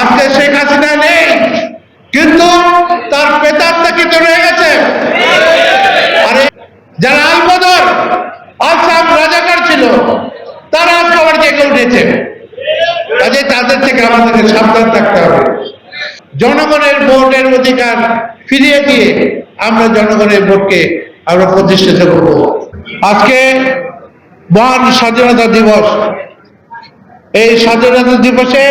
আজকে শেখ হাসিনা নেই, কিন্তু তার পেতারটা কিন্তু রয়ে গেছে। যারা আলবদর আসাম রাজাকার ছিল, তারা আজকে আবার জেগে উঠেছে। কাজে তাদের থেকে আমাদেরকে সাবধান থাকতে হবে। জনগণের ভোটের অধিকার ফিরিয়ে দিয়ে আমরা জনগণের ভোটকে আমরা প্রতিষ্ঠিত করব। আজকে মহান স্বাধীনতা দিবস। এই স্বাধীনতা দিবসে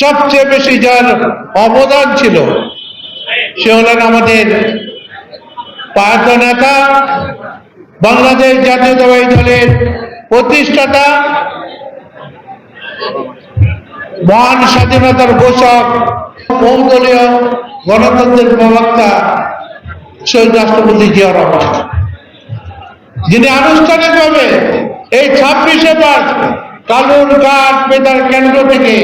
সবচেয়ে বেশি যার অবদান ছিল, সে হলেন আমাদের পায়ত নেতা, বাংলাদেশ জাতীয়তাবাদী দলের প্রতিষ্ঠাতা, মহান স্বাধীনতার ঘোষক বহুদলীয় গণতন্ত্রের প্রবক্তা শহীদ রাষ্ট্রপতি জিয়া রহমান। যিনি আনুষ্ঠানিকভাবে এই ছাব্বিশে মার্চ কালুর কাঠ বেতার কেন্দ্র থেকে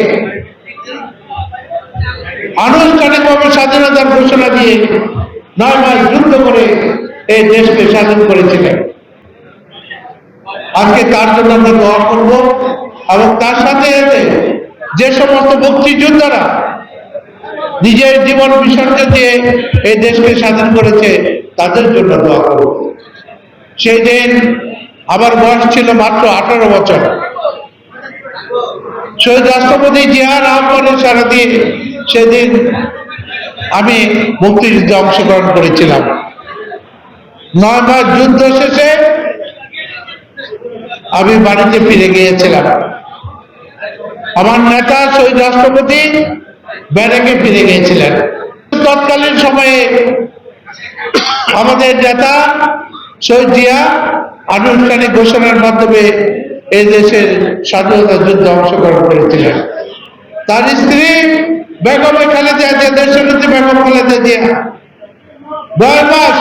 আনুষ্ঠানিকভাবে স্বাধীনতার ঘোষণা দিয়ে নয় মাস যুদ্ধ করে এই দেশকে স্বাধীন করেছিলেন। আজকে তার জন্য আমরা দোয়া করব এবং তার সাথে যে সমস্ত মুক্তিযোদ্ধারা নিজের জীবন বিসর্জন দিয়ে এই দেশকে স্বাধীন করেছে, তাদের জন্য দোয়া করব। সেই দিন আমার বয়স ছিল মাত্র আঠারো বছর। শহীদ রাষ্ট্রপতি জিয়ার আহ্বানের সারা দিয়ে সেদিন আমি মুক্তিযুদ্ধে অংশগ্রহণ করেছিলাম। নয় মাস যুদ্ধ শেষে আমি বাড়িতে ফিরে গিয়েছিলাম। আমার নেতা শহীদ রাষ্ট্রপতি ব্যারাকে ফিরে গিয়েছিলেন। তৎকালীন সময়ে আমাদের নেতা শহীদ জিয়া আনুষ্ঠানিক ঘোষণার মাধ্যমে এই দেশের স্বাধীনতা যুদ্ধে অংশগ্রহণ করেছিলেন। তার স্ত্রী বেগম খালেদা যে দেশের নেত্রী বেগম খালেদা জিয়া নয় মাস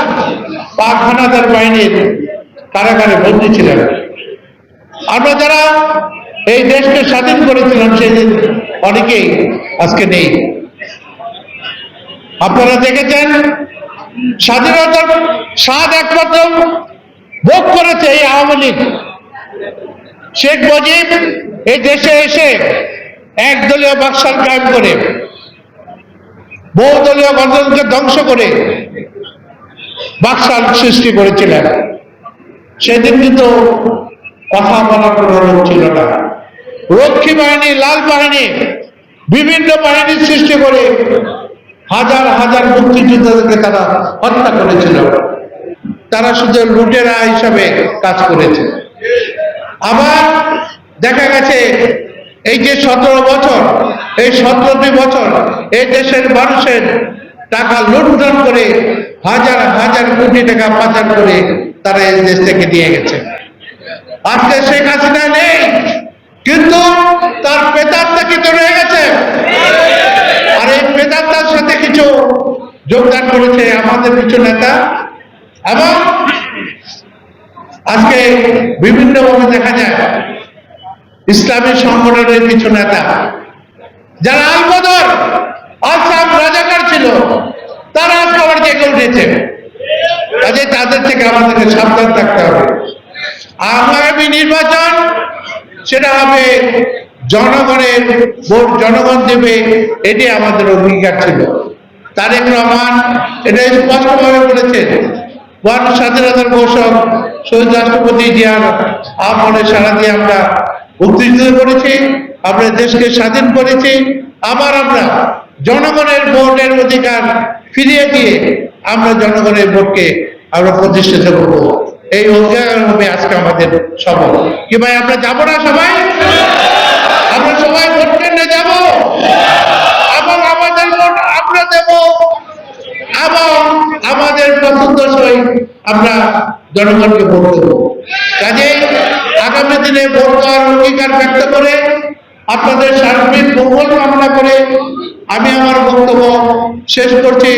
পাক হানাদার বাহিনীর কারাগারে বন্দী ছিলেন। আমরা যারা এই দেশকে স্বাধীন করেছিলাম সেদিন অনেকেই আজকে নেই। আপনারা দেখেছেন, স্বাধীনতার স্বাদ একমাত্র ভোগ করেছে এই আওয়ামী লীগ। শেখ মুজিব এই দেশে এসে একদলীয় বাকশাল কায়েম করে বহুদলীয় গণতন্ত্রকে ধ্বংস করে বাকশাল সৃষ্টি করেছিলেন। সেদিন কিন্তু কথা বলার কোনো ছিল না। রক্ষী বাহিনী, লাল বাহিনী, বিভিন্ন বাহিনীর সৃষ্টি করে হাজার হাজার মুক্তিযোদ্ধাদেরকে তারা হত্যা করেছিল। তারা শুধু লুটেরা হিসাবে কাজ করেছে। আবার দেখা গেছে, এই যে সতেরো বছর সতেরোটি বছর এই দেশের মানুষের টাকা লুণ্ঠন করে হাজার হাজার কোটি টাকা পাচার করে তারা এই দেশ থেকে নিয়ে গেছে। আজকে শেখ হাসিনা নেই, কিন্তু তার পেতারটা কিন্তু রয়ে গেছে। আর এই পেতারটার সাথে কিছু যোগদান করেছে আমাদের কিছু নেতা। এবং আজকে বিভিন্নভাবে দেখা যায়, ইসলামী সংগঠনের কিছু নেতা যারা আলবদর আসাম রাজাকার ছিল, তারা আজকে আবার জেগে উঠেছে। কাজে তাদের থেকে আমাদেরকে সাবধান থাকতে হবে। আগামী নির্বাচন, সেটা হবে জনগণের ভোট জনগণ দেবে এটি আমাদের অঙ্গীকার ছিল। তারেক রহমান এটা স্পষ্টভাবে বলেছেন, ওয়ান স্বাধীনতার ঘোষক, শহীদ রাষ্ট্রপতি জিয়ার আহ্বানের সারা দিয়ে আমরা মুক্তিযুদ্ধ করেছি আমরা দেশকে স্বাধীন করেছি, আবার আমরা জনগণের ভোটের অধিকার ফিরিয়ে দিয়ে আমরা জনগণের ভোটকে আমরা প্রতিষ্ঠিত করব। এই অধিকার হবে আজকে আমাদের সফল কি ভাই, আমরা যাব না সবাই? আমরা সবাই ভোট কেন্দ্রে যাব? আবার আমাদের ভোট আমরা দেব। এবং আমাদের পছন্দসই আমরা জনগণকে ভোট দেবো। কাজে আগামী দিনে ভোট দেওয়ার অঙ্গীকার ব্যক্ত করে আপনাদের সার্বিক মঙ্গল কামনা করে আমি আমার বক্তব্য শেষ করছি।